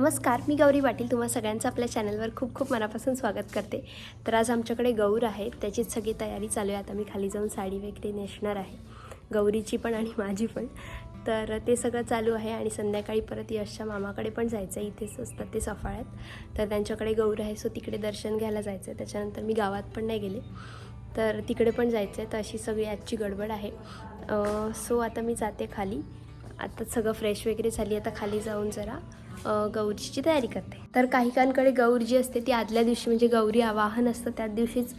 नमस्कार मी गौरी पाटील. तुम्हा सगळ्यांचं आपल्या चॅनलवर खूप खूप मनापासून स्वागत करते. तर आज आमच्याकडे गौर आहे. त्याचीच सगळी तयारी चालू आहे. आता मी खाली जाऊन साडी वगैरे नेसणार आहे. गौरीची पण आणि माझी पण. तर ते सगळं चालू आहे आणि संध्याकाळी परत यशच्या मामाकडे पण जायचं आहे इथेच असतात ते सफाळ्यात. तर त्यांच्याकडे गौर आहे. सो तिकडे दर्शन घ्यायला जायचं आहे त्याच्यानंतर मी गावात पण नाही गेले. तर तिकडे पण जायचं आहे तर अशी सगळी आजची गडबड आहे. सो आता मी जाते खाली. आता सगळं फ्रेश वगैरे झाली. आता खाली जाऊन जरा गौरीची तयारी करते. तर काहीकांकडे गौर जी असते ती आदल्या दिवशी म्हणजे गौरी आवाहन असतं त्याच दिवशीच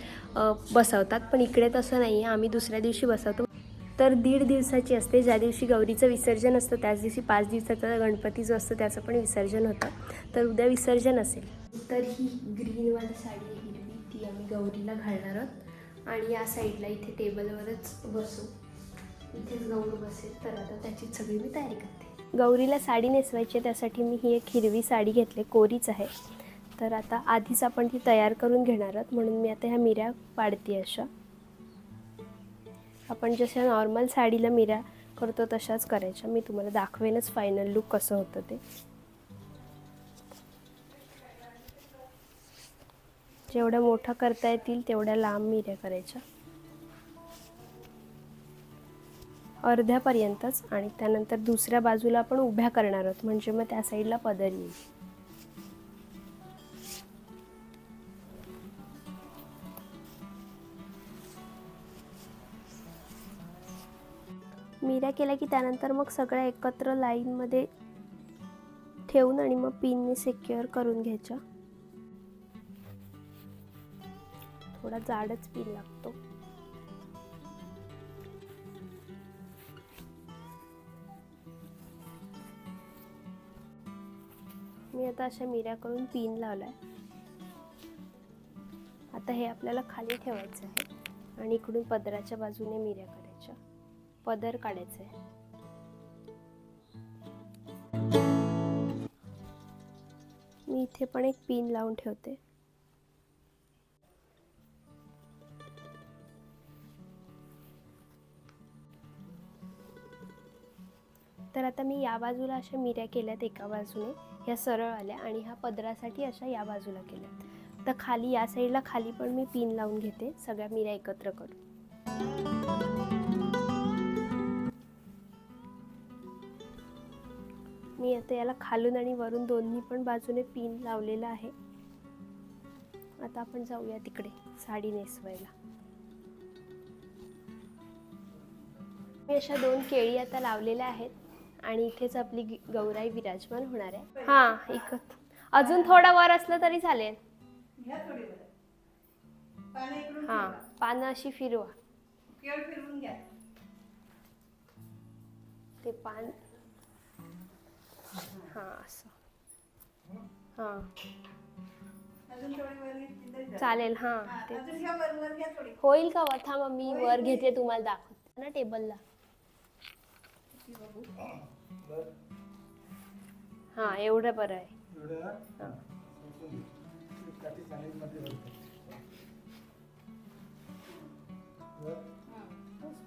बसवतात. पण इकडे तसं नाही आहे आम्ही दुसऱ्या दिवशी बसवतो. तर दीड दिवसाची असते. ज्या दिवशी गौरीचं विसर्जन असतं त्याच दिवशी पाच दिवसाचा गणपती जो असतो त्याचं पण विसर्जन होतं. तर उद्या विसर्जन असेल. तर ही ग्रीनवाली साडी हिरवी. ती आम्ही गौरीला घालणार आहोत. आणि या साईडला इथे टेबलवरच बसू. इथेच गौर बसेल. तर आता त्याची सगळी मी तयारी करते. गौरीला साडी नेसवायची आहे त्यासाठी मी ही एक हिरवी साडी घेतली कोरीच आहे. तर आता आधीच आपण ती तयार करून घेणार आहोत म्हणून मी आता ह्या मिऱ्या पाडते अशा. आपण जशा नॉर्मल साडीला मिऱ्या करतो तशाच करायच्या. मी तुम्हाला दाखवेनच फायनल लुक कसं होतं ते. जेवढ्या मोठ्या करता येतील तेवढ्या लांब मिऱ्या करायच्या. अर्ध्यापर्यंतच आणि त्यानंतर दुसऱ्या बाजूला आपण उभ्या करणार आहोत. म्हणजे मग त्या साईडला पदर येईल. मिऱ्या केल्या की त्यानंतर मग सगळ्या एकत्र लाईनमध्ये ठेवून आणि मग पिनने सेक्युअर करून घ्यायच्या थोडा जाडच पिन लागतो. मी आता अशा मिऱ्या करून पिन लावलाय. आता हे आपल्याला खाली ठेवायचं आहे आणि इकडून पदराच्या बाजूने मिऱ्या करायच्या पदर काढायचं आहे मी इथे पण एक पिन लावून ठेवते. तर आता मी या बाजूला अशा मिऱ्या केल्यात एका बाजूने. ह्या सरळ आल्या आणि ह्या पदरासाठी अशा या बाजूला केल्या. तर खाली या साईडला खाली पण मी पिन लावून घेते. सगळ्या मिऱ्या एकत्र करून. मी आता याला खालून आणि वरून दोन्ही पण बाजूने पिन लावलेलं आहे. आता आपण जाऊया तिकडे साडी नेसवायला. मी अशा दोन केळी आता लावलेल्या आहेत. आणि इथेच आपली गौराई विराजमान होणार आहे. हा इकत अजून थोडा वर असलं तरी चालेल. हा. पानं अशी फिरवा. ते पान. हा असं. हा. चालेल. हा होईल का वर थांबा मी वर घेते तुम्हाला दाखवते. ना टेबलला. हा एवढं बरं आहे. हा.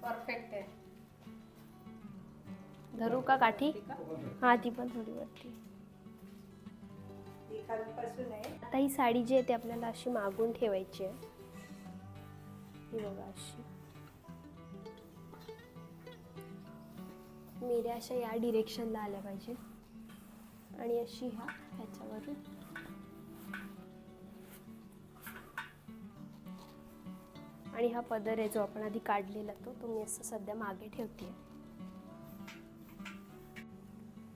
परफेक्ट आहे. धरू का काठी? हा ती पण थोडी वरती आता ही साडी जी आहे ती आपल्याला अशी मागून ठेवायची आहे. ही बघा अशी. मिऱ्या अशा या डिरेक्शनला आल्या पाहिजे. आणि अशी ह्या ह्याच्यावरून. आणि हा पदर आहे जो आपण आधी काढलेला तो तो मी असं सध्या मागे ठेवते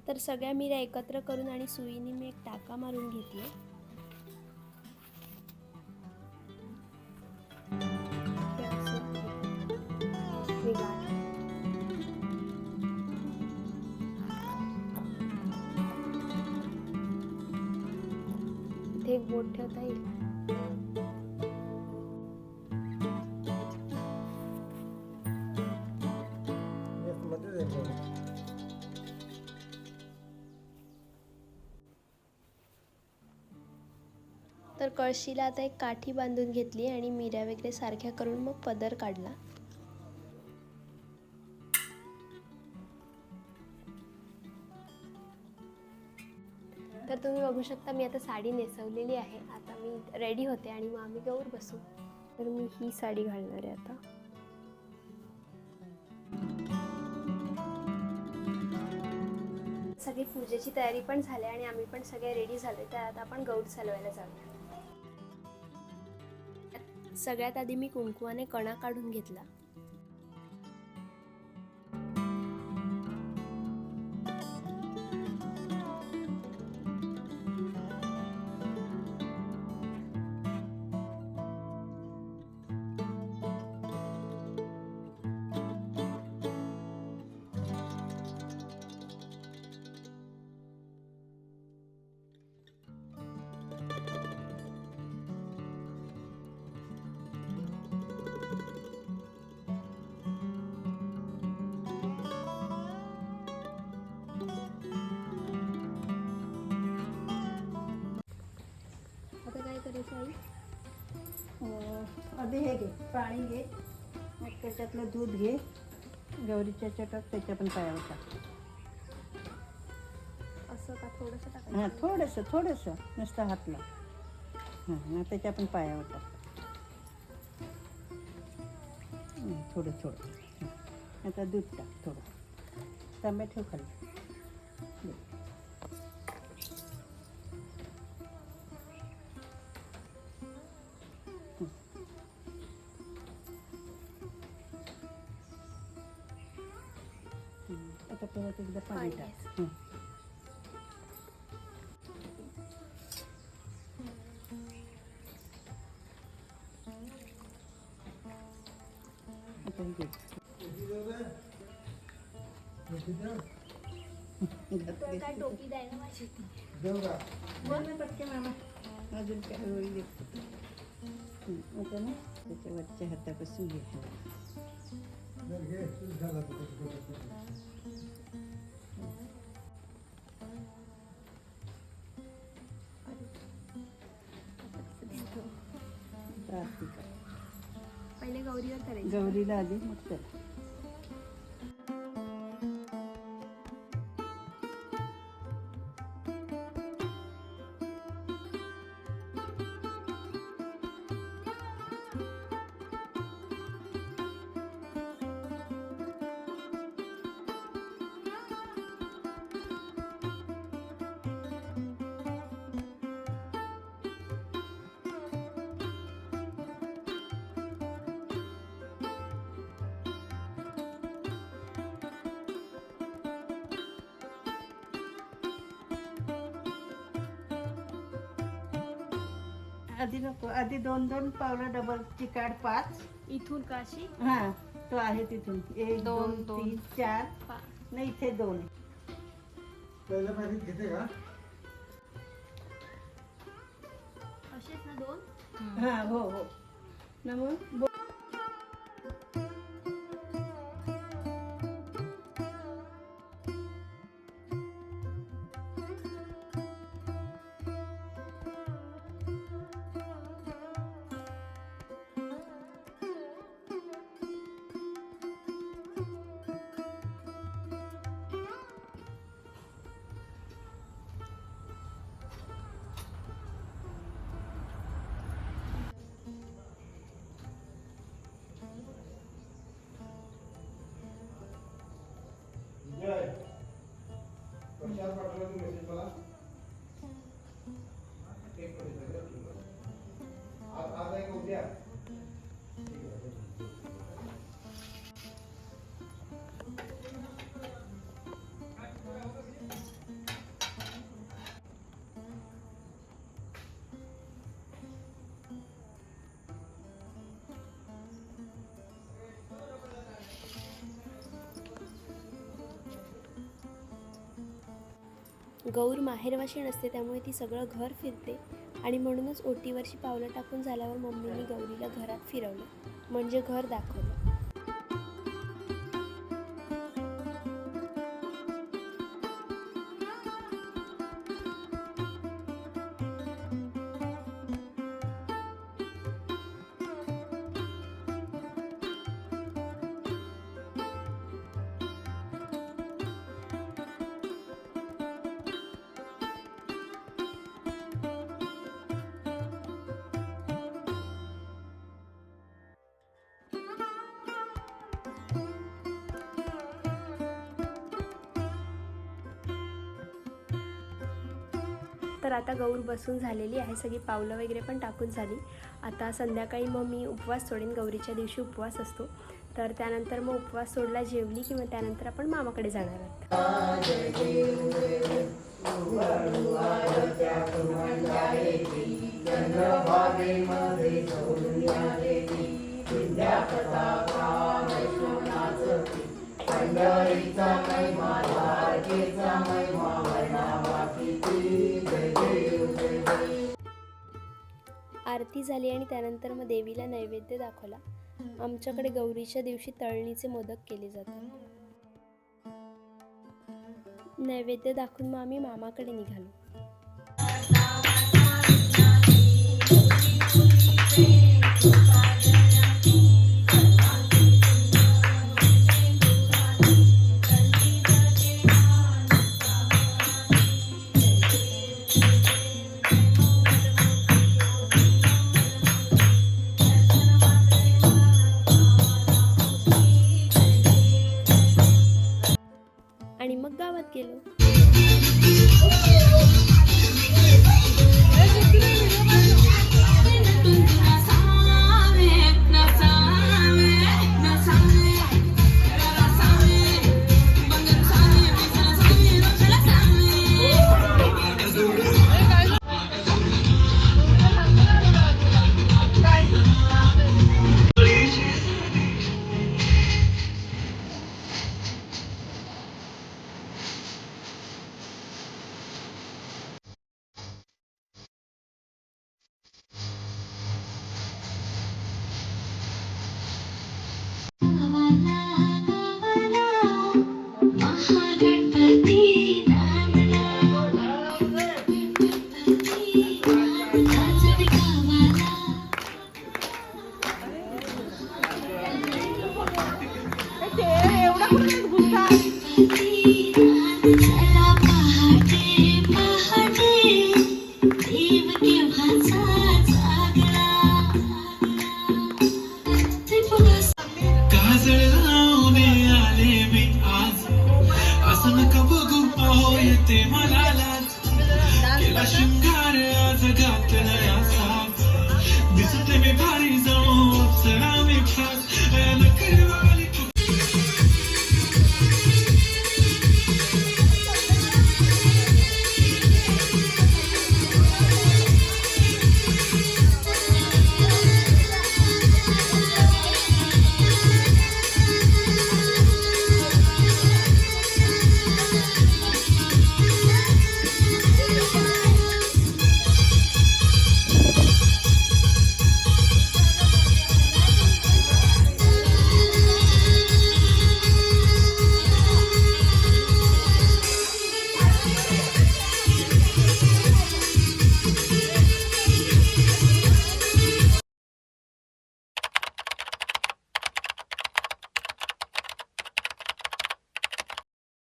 तर सगळ्या मिऱ्या एकत्र करून आणि सुईने मी एक टाका मारून घेतली बोट ठेवता येईल तर कळशीला आता एक काठी बांधून घेतली आणि मिऱ्या वगैरे सारख्या करून मग पदर काढला. तर तुम्ही बघू शकता मी आता साडी नेसवलेली आहे. आता मी रेडी होते आणि मग आम्ही गौर बसू. तर मी ही साडी घालणार आहे आता. सगळी पूजेची तयारी पण झाली आणि आम्ही पण सगळे रेडी झाले. तर आता आपण गौर चालवायला जाऊया. सगळ्यात आधी मी कुंकुवाने कणा काढून घेतला. अं, आधी हे घे पाणी घे मग त्याच्यातलं दूध घे गौरीच्या चटात त्याच्या पण पायावर टाक. असं का? थोडंसं हां टाकायचं थोडंसं थोडंसं नुसतं हातला हां त्याच्या पण पायावर टाक. हं, थोडं थोडं. आता दूध टाक थोडं. तांब्या ठेव खाली. बोल ना पटकन मामा अजून काय होईल. हं, आता ना त्याच्या वरच्या हातापासून घे. आरती कर. पहिले गौरीवर करायचं गौरीला आधी मग त्याला आधी नको आधी दोन दोन पावलं डबलची काढ पाच. इथून का अशी? हा तो आहे तिथून. एक दोन, दोन दोन. तीन चार. पा- नाही इथे दोन. पायरीत घेते का? असेच ना दोन? हा हो हो. ना मग? कशावर पाठवला तू मेसेज मला गौर माहेरवाशी नसते त्यामुळे ती सगळं घर फिरते. आणि म्हणूनच ओटीवरची पावलं टाकून झाल्यावर मम्मीने गौरीला घरात फिरवलं. म्हणजे घर दाखवलं. तर आता गौर बसून झालेली आहे सगळी पावलं वगैरे पण टाकून झाली. आता संध्याकाळी मग मी उपवास सोडेन गौरीच्या दिवशी उपवास असतो. तर त्यानंतर मग उपवास सोडला जेवली की मग त्यानंतर आपण मामाकडे जाणार आहोत. आरती झाली आणि त्यानंतर मग देवीला नैवेद्य दाखवला. आमच्याकडे गौरीच्या दिवशी तळणीचे मोदक केले जातात. नैवेद्य दाखवून मग आम्ही मामाकडे निघालो.